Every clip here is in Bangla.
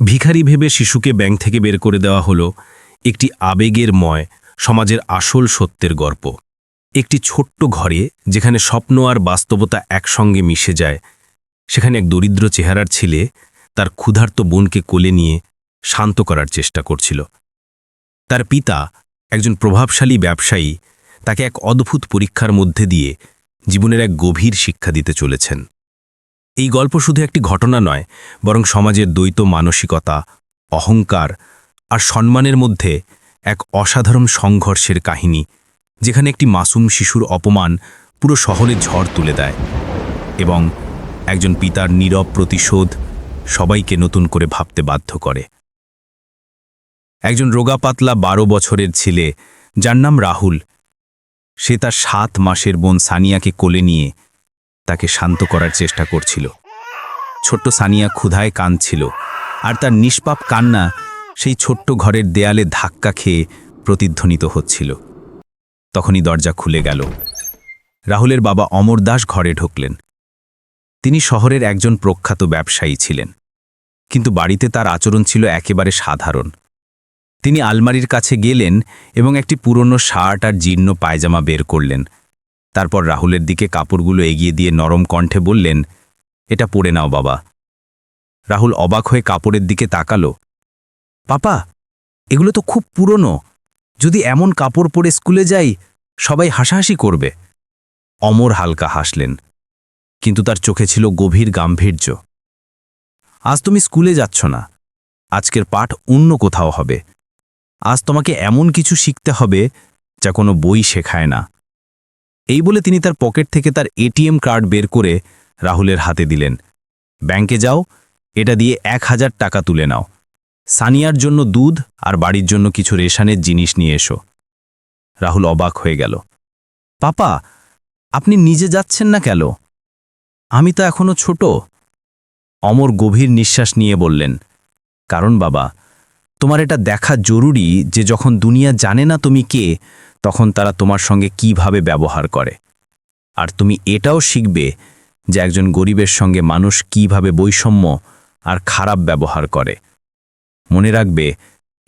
ভিখারি ভেবে শিশুকে ব্যাংক থেকে বের করে দেওয়া হলো একটি আবেগের ময়, সমাজের আসল সত্যের গল্প। একটি ছোট্ট ঘরে যেখানে স্বপ্ন আর বাস্তবতা একসঙ্গে মিশে যায়, সেখানে এক দরিদ্র চেহারার ছেলে তার ক্ষুধার্ত বোনকে কোলে নিয়ে শান্ত করার চেষ্টা করছিল। তার পিতা, একজন প্রভাবশালী ব্যবসায়ী, তাকে এক অদ্ভুত পরীক্ষার মধ্যে দিয়ে জীবনের এক গভীর শিক্ষা দিতে চলেছেন। এই গল্প শুধু একটি ঘটনা নয়, বরং সমাজের দ্বৈত মানসিকতা, অহংকার আর সম্মানের মধ্যে এক অসাধারণ সংঘর্ষের কাহিনী, যেখানে একটি মাসুম শিশুর অপমান পুরো শহরে ঝড় তুলে দেয় এবং একজন পিতার নীরব প্রতিশোধ সবাইকে নতুন করে ভাবতে বাধ্য করে। একজন রোগা পাতলা বারো বছরের ছেলে, যার নাম রাহুল, সে তার সাত মাসের বোন সানিয়াকে কোলে নিয়ে তাকে শান্ত করার চেষ্টা করছিল। ছোট্ট সানিয়া ক্ষুধায় কাঁদছিল, আর তার নিষ্পাপ কান্না সেই ছোট্ট ঘরের দেয়ালে ধাক্কা খেয়ে প্রতিধ্বনিত হচ্ছিল। তখনই দরজা খুলে গেল। রাহুলের বাবা অমর দাস ঘরে ঢুকলেন। তিনি শহরের একজন প্রখ্যাত ব্যবসায়ী ছিলেন, কিন্তু বাড়িতে তার আচরণ ছিল একেবারে সাধারণ। তিনি আলমারির কাছে গেলেন এবং একটি পুরনো শার্ট আর জীর্ণ পায়জামা বের করলেন। তারপর রাহুলের দিকে কাপড়গুলো এগিয়ে দিয়ে নরম কণ্ঠে বললেন, এটা পড়ে নাও বাবা। রাহুল অবাক হয়ে কাপড়ের দিকে তাকালো। পাপা, এগুলো তো খুব পুরনো। যদি এমন কাপড় পরে স্কুলে যাই, সবাই হাসাহাসি করবে। অমর হালকা হাসলেন, কিন্তু তার চোখে ছিল গভীর গাম্ভীর্য। আজ তুমি স্কুলে যাচ্ছ না। আজকের পাঠ অন্য কোথাও হবে। আজ তোমাকে এমন কিছু শিখতে হবে যা কোনো বই শেখায় না। এই বলে তিনি তার পকেট থেকে তার এটিএম কার্ড বের করে রাহুলের হাতে দিলেন। ব্যাংকে যাও, এটা দিয়ে এক হাজার টাকা তুলে নাও। সানিয়ার জন্য দুধ আর বাড়ির জন্য কিছু রেশানের জিনিস নিয়ে এসো। রাহুল অবাক হয়ে গেল। পাপা, আপনি নিজে যাচ্ছেন না কেন? আমি তো এখনও ছোট। অমর গভীর নিঃশ্বাস নিয়ে বললেন, কারণ বাবা, তোমার এটা দেখা জরুরি যে যখন দুনিয়া জানে না তুমি কে তখন তারা তোমার সঙ্গে কীভাবে ব্যবহার করে। আর তুমি এটাও শিখবে যে একজন গরিবের সঙ্গে মানুষ কীভাবে বৈষম্য আর খারাপ ব্যবহার করে। মনে রাখবে,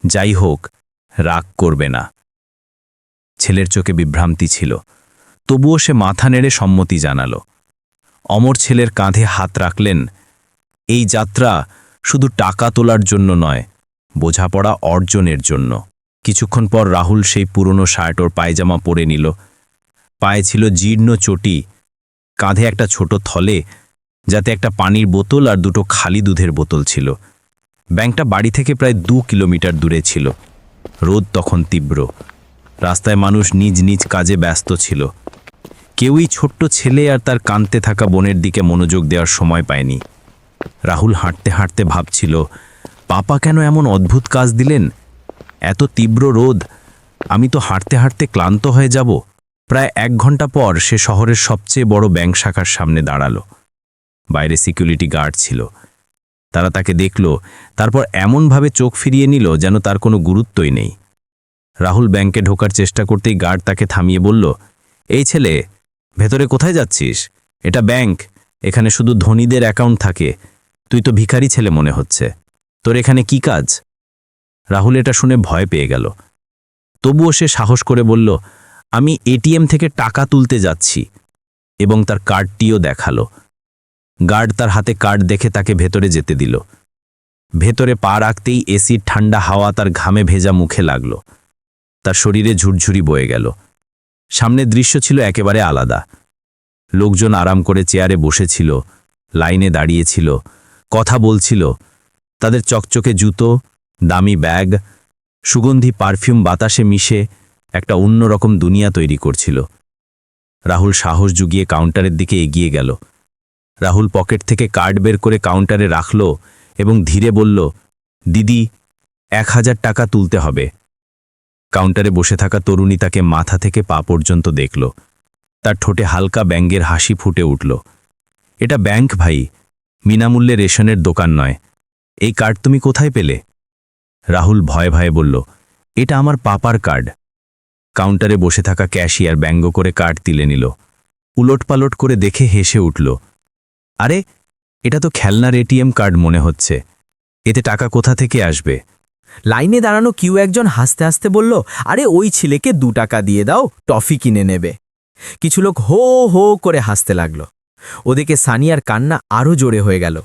যাই হোক, রাগ করবে না। ছেলের চোখে বিভ্রান্তি ছিল। তবুও সে মাথা নেড়ে সম্মতি জানাল। অমর ছেলের কাঁধে হাত রাখলেন, এই যাত্রা শুধু টাকা তোলার জন্য নয়, বোঝাপড়া অর্জনের জন্য। কিছুক্ষণ পর রাহুল সেই পুরনো শার্ট ওর পায়জামা পরে নিল। পায়ে ছিল জীর্ণ চটি, কাঁধে একটা ছোট থলে, যাতে একটা পানির বোতল আর দুটো খালি দুধের বোতল ছিল। ব্যাংকটা বাড়ি থেকে প্রায় দু কিলোমিটার দূরে ছিল। রোদ তখন তীব্র। রাস্তায় মানুষ নিজ নিজ কাজে ব্যস্ত ছিল। কেউই ছোট্ট ছেলে আর তার কাঁদতে থাকা বোনের দিকে মনোযোগ দেওয়ার সময় পায়নি। রাহুল হাঁটতে হাঁটতে ভাবছিল, পাপা কেন এমন অদ্ভুত কাজ দিলেন? এত তীব্র রোদ, আমি তো হাঁটতে হাঁটতে ক্লান্ত হয়ে যাব। প্রায় এক ঘণ্টা পর সে শহরের সবচেয়ে বড় ব্যাংক শাখার সামনে দাঁড়াল। বাইরে সিকিউরিটি গার্ড ছিল। তারা তাকে দেখল, তারপর এমনভাবে চোখ ফিরিয়ে নিল যেন তার কোনো গুরুত্বই নেই। রাহুল ব্যাংকে ঢোকার চেষ্টা করতেই গার্ড তাকে থামিয়ে বলল, এই ছেলে, ভেতরে কোথায় যাচ্ছিস? এটা ব্যাংক, এখানে শুধু ধনীদের অ্যাকাউন্ট থাকে। তুই তো ভিখারি ছেলে মনে হচ্ছে। তোর এখানে কি কাজ? রাহুল এটা শুনে ভয় পেয়ে গেল। তবুও সে সাহস করে বলল, আমি এটিএম থেকে টাকা তুলতে যাচ্ছি। এবং তার কার্ডটিও দেখাল। গার্ড তার হাতে কার্ড দেখে তাকে ভেতরে যেতে দিল। ভেতরে পা রাখতেই এসির ঠান্ডা হাওয়া তার ঘামে ভেজা মুখে লাগল। তার শরীরে ঝুরঝুরি বয়ে গেল। সামনের দৃশ্য ছিল একেবারে আলাদা। লোকজন আরাম করে চেয়ারে বসেছিল, লাইনে দাঁড়িয়েছিল, কথা বলছিল, তাদের চকচকে জুতো দামি ব্যাগ, সুগন্ধি পারফিউম বাতাসে মিশে একটা অন্যরকম দুনিয়া তৈরি করছিল। রাহুল সাহস জুগিয়ে কাউন্টারের দিকে এগিয়ে গেল। রাহুল পকেট থেকে কার্ড বের করে কাউন্টারে রাখল এবং ধীরে বলল, দিদি, এক হাজার টাকা তুলতে হবে। কাউন্টারে বসে থাকা তরুণী তাকে মাথা থেকে পা পর্যন্ত দেখল। তার ঠোঁটে হালকা ব্যাঙ্গের হাসি ফুটে উঠল। এটা ব্যাংক ভাই, বিনামূল্যে রেশনের দোকান নয়। এই কার্ড তুমি কোথায় পেলে? রাহুল ভয়ে ভয়ে বলল, এটা আমার পাপার কার্ড। কাউন্টারে বসে থাকা ক্যাশিয়ার ব্যঙ্গ করে কার্ড তুলে নিল। উলটপালট করে দেখে হেসে উঠল, আরে, এটা তো খেলনার এটিএম কার্ড মনে হচ্ছে। এতে টাকা কোথা থেকে আসবে? লাইনে দাঁড়ানো কিউ একজন হাসতে হাসতে বলল, আরে, ওই ছেলেকে দু টাকা দিয়ে দাও, টফি কিনে নেবে। কিছু লোক হো হো করে হাসতে লাগল। ওদিকে সানিয়ার কান্না আরও জোরে হয়ে গেল।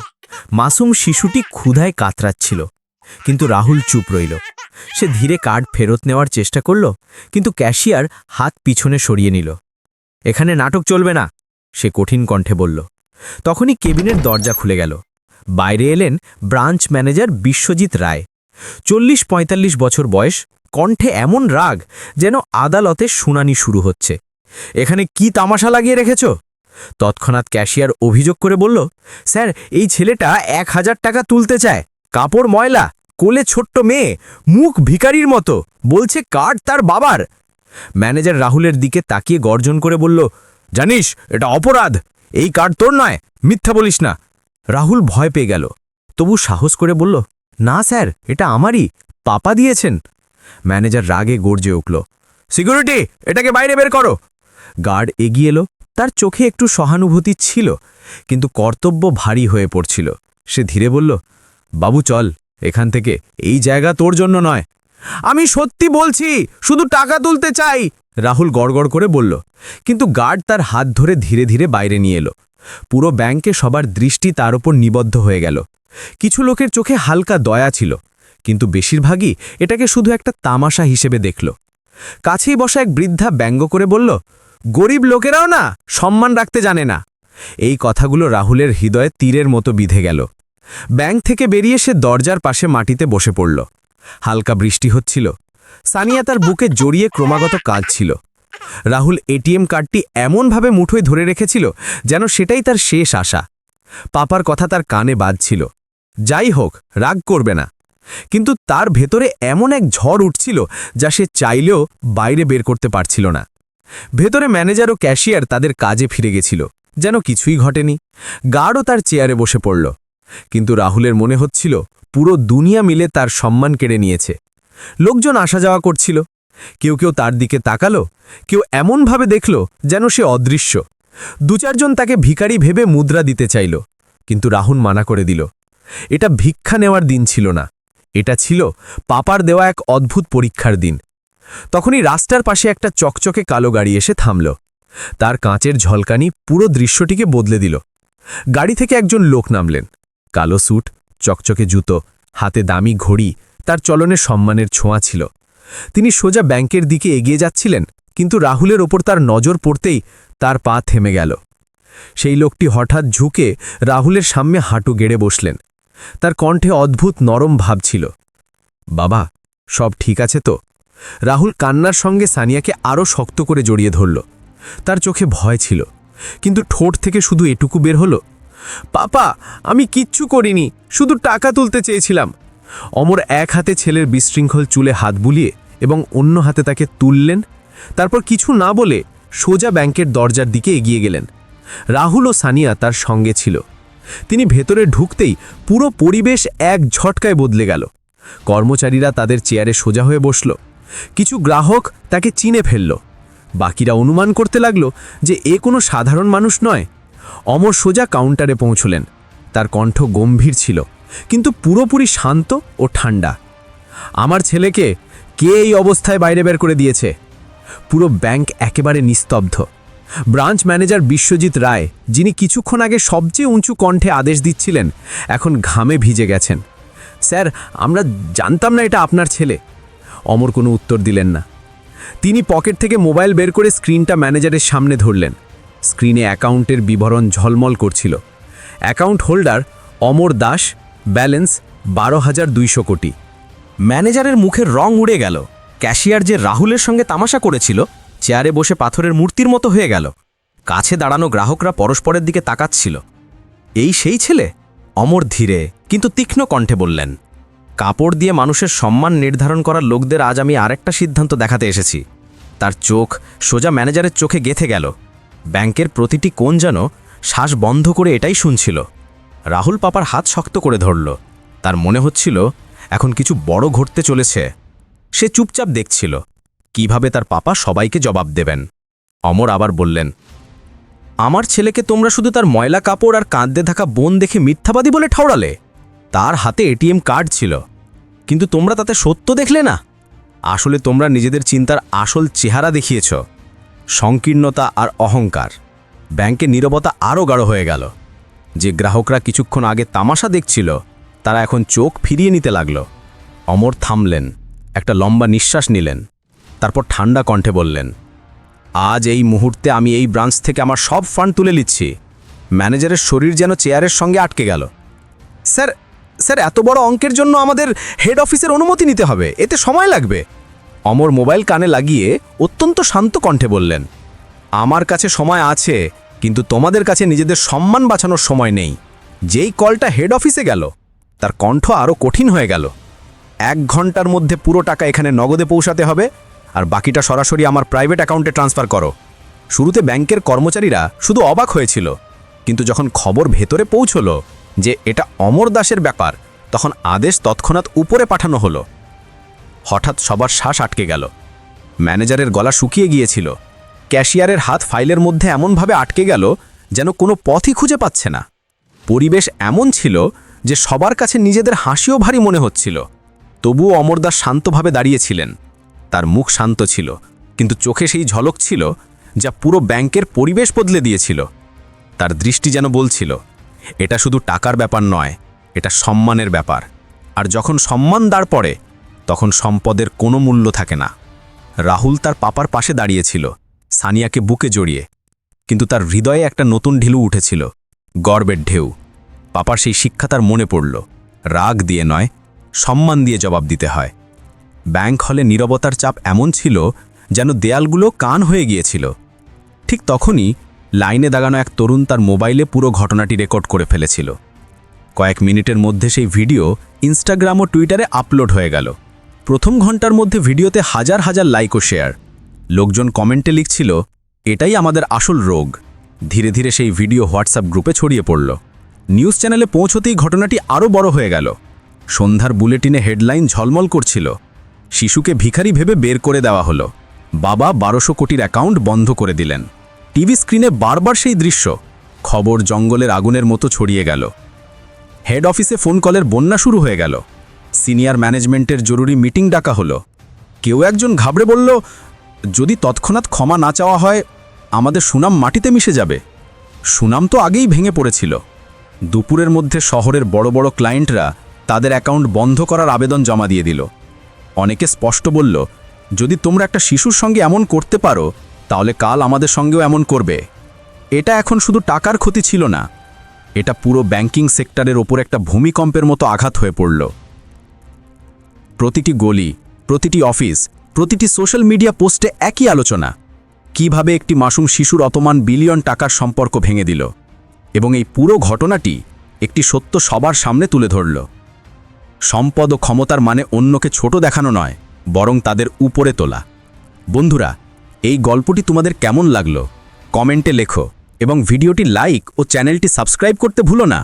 মাসুম শিশুটি ক্ষুধায় কাতরাচ্ছিল। কিন্তু রাহুল চুপ রইল। সে ধীরে কার্ড ফেরত নেওয়ার চেষ্টা করল, কিন্তু ক্যাশিয়ার হাত পিছনে সরিয়ে নিল। এখানে নাটক চলবে না, সে কঠিন কণ্ঠে বলল। তখনই কেবিনের দরজা খুলে গেল। বাইরে এলেন ব্রাঞ্চ ম্যানেজার বিশ্বজিৎ রায়। চল্লিশ পঁয়তাল্লিশ বছর বয়স, কণ্ঠে এমন রাগ যেন আদালতে শুনানি শুরু হচ্ছে। এখানে কি তামাশা লাগিয়ে রেখেছ? তৎক্ষণাৎ ক্যাশিয়ার অভিযোগ করে বলল, স্যার, এই ছেলেটা এক হাজার টাকা তুলতে চায়। কাপড় ময়লা, কোলে ছোট্ট মেয়ে, মুখ ভিকারির মতো, বলছে কার্ড তার বাবার। ম্যানেজার রাহুলের দিকে তাকিয়ে গর্জন করে বলল, জানিস, এটা অপরাধ, এই কার্ড তোর নয়, মিথ্যা বলিস না। রাহুল ভয় পেয়ে গেল। তবু সাহস করে বলল, না স্যার, এটা আমারই, পাপা দিয়েছেন। ম্যানেজার রাগে গর্জে উঠল, সিকিউরিটি, এটাকে বাইরে বের করো। গার্ড এগিয়ে এলো, তার চোখে একটু সহানুভূতি ছিল, কিন্তু কর্তব্য ভারী হয়ে পড়ছিল। সে ধীরে বলল বাবু চল, এখান থেকে। এই জায়গা তোর জন্য নয়। আমি সত্যি বলছি, শুধু টাকা তুলতে চাই। রাহুল গড়গড় করে বলল। কিন্তু গার্ড তার হাত ধরে ধীরে ধীরে বাইরে নিয়ে এলো। পুরো ব্যাংকে সবার দৃষ্টি তার ওপর নিবদ্ধ হয়ে গেল। কিছু লোকের চোখে হালকা দয়া ছিল, কিন্তু বেশিরভাগই এটাকে শুধু একটা তামাশা হিসেবে দেখল। কাছেই বসা এক বৃদ্ধা ব্যঙ্গ করে বলল, গরিব লোকেরাও না সম্মান রাখতে জানে না। এই কথাগুলো রাহুলের হৃদয়ে তীরের মতো বিধে গেল। ব্যাংক থেকে বেরিয়ে সে দরজার পাশে মাটিতে বসে পড়ল। হালকা বৃষ্টি হচ্ছিল। সানিয়া তার বুকে জড়িয়ে ক্রমাগত কাজ ছিল রাহুল এটিএম কার্ডটি এমনভাবে মুঠোয় ধরে রেখেছিল যেন সেটাই তার শেষ আশা। পাপার কথা তার কানে বাজছিল। যাই হোক, রাগ করবে না। কিন্তু তার ভেতরে এমন এক ঝড় উঠছিল যা সে চাইলেও বাইরে বের করতে পারছিল না। ভেতরে ম্যানেজার ও ক্যাশিয়ার তাদের কাজে ফিরে গেছিল। যেন কিছুই ঘটেনি। গার্ডও তার চেয়ারে বসে পড়ল। কিন্তু রাহুলের মনে হচ্ছিল, পুরো দুনিয়া মিলে তার সম্মান কেড়ে নিয়েছে। লোকজন আসা যাওয়া করছিল। কেউ কেউ তার দিকে তাকালো, কেউ এমনভাবে দেখল যেন সে অদৃশ্য। দু চারজন তাকে ভিখারি ভেবে মুদ্রা দিতে চাইল, কিন্তু রাহুল মানা করে দিল, এটা ভিক্ষা নেওয়ার দিন ছিল না। এটা ছিল পাপার দেওয়া এক অদ্ভুত পরীক্ষার দিন। তখনই রাস্তার পাশে একটা চকচকে কালো গাড়ি এসে থামল। তার কাঁচের ঝলকানি পুরো দৃশ্যটিকে বদলে দিল। গাড়ি থেকে একজন লোক নামলেন। কালো স্যুট, চকচকে জুতো, হাতে দামি ঘড়ি, তার চলনে সম্মানের ছোঁয়া ছিল। তিনি সোজা ব্যাংকের দিকে এগিয়ে যাচ্ছিলেন, কিন্তু রাহুলের ওপর তার নজর পড়তেই তার পা থেমে গেল। সেই লোকটি হঠাৎ ঝুঁকে রাহুলের সামনে হাঁটু গেড়ে বসলেন। তার কণ্ঠে অদ্ভুত নরম ভাব ছিল। বাবা, সব ঠিক আছে তো? রাহুল কান্নার সঙ্গে সানিয়াকে আরও শক্ত করে জড়িয়ে ধরল। তার চোখে ভয় ছিল, কিন্তু ঠোঁট থেকে শুধু এটুকু বের হলো। পাপা, আমি কিচ্ছু করিনি, শুধু টাকা তুলতে চেয়েছিলাম। অমর এক হাতে ছেলের বিশৃঙ্খল চুলে হাত বুলিয়ে এবং অন্য হাতে তাকে তুললেন, তারপর কিছু না বলে সোজা ব্যাংকের দরজার দিকে এগিয়ে গেলেন। রাহুল ও সানিয়া তার সঙ্গে ছিল। তিনি ভেতরে ঢুকতেই পুরো পরিবেশ এক ঝটকায় বদলে গেল। কর্মচারীরা তাদের চেয়ারে সোজা হয়ে বসল। কিছু গ্রাহক তাকে চিনে ফেলল। বাকিরা অনুমান করতে লাগল যে এ কোনো সাধারণ মানুষ নয় অমর সোজা কাউন্টারে পৌঁছলেন। তার কণ্ঠ গম্ভীর ছিল, কিন্তু পুরোপুরি শান্ত ও ঠান্ডা। আমার ছেলেকে কে এই অবস্থায় বাইরে বের করে দিয়েছে? পুরো ব্যাংক একেবারে নিস্তব্ধ। ব্রাঞ্চ ম্যানেজার বিশ্বজিৎ রায়, যিনি কিছুক্ষণ আগে সবচেয়ে উঁচু কণ্ঠে আদেশ দিচ্ছিলেন, এখন ঘামে ভিজে গেছেন। স্যার, আমরা জানতাম না এটা আপনার ছেলে। অমর কোনো উত্তর দিলেন না। তিনি পকেট থেকে মোবাইল বের করে স্ক্রিনটা ম্যানেজারের সামনে ধরলেন। স্ক্রিনে অ্যাকাউন্টের বিবরণ ঝলমল করছিল। Account holder Amar Das, balance বারো হাজার দুইশো কোটি। ম্যানেজারের মুখের রং উড়ে গেল। ক্যাশিয়ার যে রাহুলের সঙ্গে তামাশা করেছিল, চেয়ারে বসে পাথরের মূর্তির মতো হয়ে গেল। কাছে দাঁড়ানো গ্রাহকরা পরস্পরের দিকে তাকাচ্ছিল। এই সেই ছেলে? অমর ধীরে, কিন্তু তীক্ষ্ণ কণ্ঠে বললেন, কাপড় দিয়ে মানুষের সম্মান নির্ধারণ করার লোকদের আজ আমি আরেকটা সিদ্ধান্ত দেখাতে এসেছি। তার চোখ সোজা ম্যানেজারের চোখে গেথে গেল। ব্যাংকের প্রতিটি কোণ যেন শ্বাস বন্ধ করে এটাই শুনছিল। রাহুল পাপার হাত শক্ত করে ধরল। তার মনে হচ্ছিল, এখন কিছু বড় ঘটতে চলেছে। সে চুপচাপ দেখছিল, কীভাবে তার পাপা সবাইকে জবাব দেবেন। অমর আবার বললেন, আমার ছেলেকে তোমরা শুধু তার ময়লা কাপড় আর কাঁদতে থাকা বোন দেখে মিথ্যাবাদী বলে ঠাউরালে তার হাতে এটিএম কার্ড ছিল। কিন্তু তোমরা তাতে সত্য দেখলে না? আসলে তোমরা নিজেদের চিন্তার আসল চেহারা দেখিয়েছ। সংকীর্ণতা আর অহংকার। ব্যাংকে নীরবতা আরও গাঢ় হয়ে গেল। যে গ্রাহকরা কিছুক্ষণ আগে তামাশা দেখছিল, তারা এখন চোখ ফিরিয়ে নিতে লাগল। অমর থামলেন, একটা লম্বা নিঃশ্বাস নিলেন, তারপর ঠান্ডা কণ্ঠে বললেন, আজ এই মুহূর্তে আমি এই ব্রাঞ্চ থেকে আমার সব ফান্ড তুলে নিচ্ছি। ম্যানেজারের শরীর যেন চেয়ারের সঙ্গে আটকে গেল। স্যার স্যার, এত বড় অঙ্কের জন্য আমাদের হেড অফিসের অনুমতি নিতে হবে। এতে সময় লাগবে। অমর মোবাইল কানে লাগিয়ে অত্যন্ত শান্ত কণ্ঠে বললেন, আমার কাছে সময় আছে, কিন্তু তোমাদের কাছে নিজেদের সম্মান বাঁচানোর সময় নেই। যেই কলটা হেড অফিসে গেল, তার কণ্ঠ আরও কঠিন হয়ে গেল। এক ঘণ্টার মধ্যে পুরো টাকা এখানে নগদে পৌঁছাতে হবে, আর বাকিটা সরাসরি আমার প্রাইভেট অ্যাকাউন্টে ট্রান্সফার করো। শুরুতে ব্যাংকের কর্মচারীরা শুধু অবাক হয়েছিল, কিন্তু যখন খবর ভেতরে পৌঁছলো যে এটা অমর দাসের ব্যাপার, তখন আদেশ তৎক্ষণাৎ উপরে পাঠানো হলো। হঠাৎ সবার শ্বাস আটকে গেল। ম্যানেজারের গলা শুকিয়ে গিয়েছিল। ক্যাশিয়ারের হাত ফাইলের মধ্যে এমনভাবে আটকে গেল যেন কোনো পথই খুঁজে পাচ্ছে না। পরিবেশ এমন ছিল যে সবার কাছে নিজেদের হাসিও ভারী মনে হচ্ছিল। তবুও অমরদাস শান্তভাবে দাঁড়িয়েছিলেন। তার মুখ শান্ত ছিল, কিন্তু চোখে সেই ঝলক ছিল যা পুরো ব্যাংকের পরিবেশ বদলে দিয়েছিল। তার দৃষ্টি যেন বলছিল, এটা শুধু টাকার ব্যাপার নয়, এটা সম্মানের ব্যাপার। আর যখন সম্মান দাঁড় পড়ে তখন সম্পদের কোনো মূল্য থাকে না। রাহুল তার পাপার পাশে দাঁড়িয়েছিল, সানিয়াকে বুকে জড়িয়ে। কিন্তু তার হৃদয়ে একটা নতুন ঢিলু উঠেছিল, গর্বের ঢেউ। পাপার সেই শিক্ষা তার মনে পড়ল, রাগ দিয়ে নয়, সম্মান দিয়ে জবাব দিতে হয়। ব্যাংক হলে নীরবতার চাপ এমন ছিল যেন দেয়ালগুলো কান হয়ে গিয়েছিল। ঠিক তখনই লাইনে দাগানো এক তরুণ তার মোবাইলে পুরো ঘটনাটি রেকর্ড করে ফেলেছিল। কয়েক মিনিটের মধ্যে সেই ভিডিও ইনস্টাগ্রাম ও টুইটারে আপলোড হয়ে গেল। প্রথম ঘণ্টার মধ্যে ভিডিওতে হাজার হাজার লাইক ও শেয়ার। লোকজন কমেন্টে লিখছিল, এটাই আমাদের আসল রোগ। ধীরে ধীরে সেই ভিডিও হোয়াটসঅ্যাপ গ্রুপে ছড়িয়ে পড়ল। নিউজ চ্যানেলে পৌঁছতেই ঘটনাটি আরও বড় হয়ে গেল। সন্ধ্যার বুলেটিনে হেডলাইন ঝলমল করছিল। শিশুকে ভিখারি ভেবে বের করে দেওয়া হলো। বাবা বারোশো কোটির অ্যাকাউন্ট বন্ধ করে দিলেন। টিভি স্ক্রিনে বারবার সেই দৃশ্য। খবর জঙ্গলের আগুনের মতো ছড়িয়ে গেল। হেড অফিসে ফোন কলের বন্যা শুরু হয়ে গেল। সিনিয়র ম্যানেজমেন্টের জরুরি মিটিং ডাকা হলো। কেউ একজন ঘাবড়ে বলল, যদি তৎক্ষণাৎ ক্ষমা না চাওয়া হয়, আমাদের সুনাম মাটিতে মিশে যাবে। সুনাম তো আগেই ভেঙে পড়েছিল। দুপুরের মধ্যে শহরের বড় বড় ক্লায়েন্টরা তাদের অ্যাকাউন্ট বন্ধ করার আবেদন জমা দিয়ে দিল। অনেকে স্পষ্ট বলল, যদি তোমরা একটা শিশুর সঙ্গে এমন করতে পারো, তাহলে কাল আমাদের সঙ্গেও এমন করবে। এটা এখন শুধু টাকার ক্ষতি ছিল না, এটা পুরো ব্যাংকিং সেক্টরের ওপর একটা ভূমিকম্পের মতো আঘাত হয়ে পড়ল। প্রতিটি গলি, প্রতিটি অফিস, প্রতিটি সোশ্যাল মিডিয়া পোস্টে একই আলোচনা। কীভাবে একটি মাসুম শিশুর অতমান বিলিয়ন টাকার সম্পর্ক ভেঙে দিল এবং এই পুরো ঘটনাটি একটি সত্য সবার সামনে তুলে ধরল। সম্পদ ও ক্ষমতার মানে অন্যকে ছোট দেখানো নয়, বরং তাদের উপরে তোলা। বন্ধুরা, এই গল্পটি তোমাদের কেমন লাগল? কমেন্টে লেখো এবং ভিডিওটি লাইক ও চ্যানেলটি সাবস্ক্রাইব করতে ভুলো না।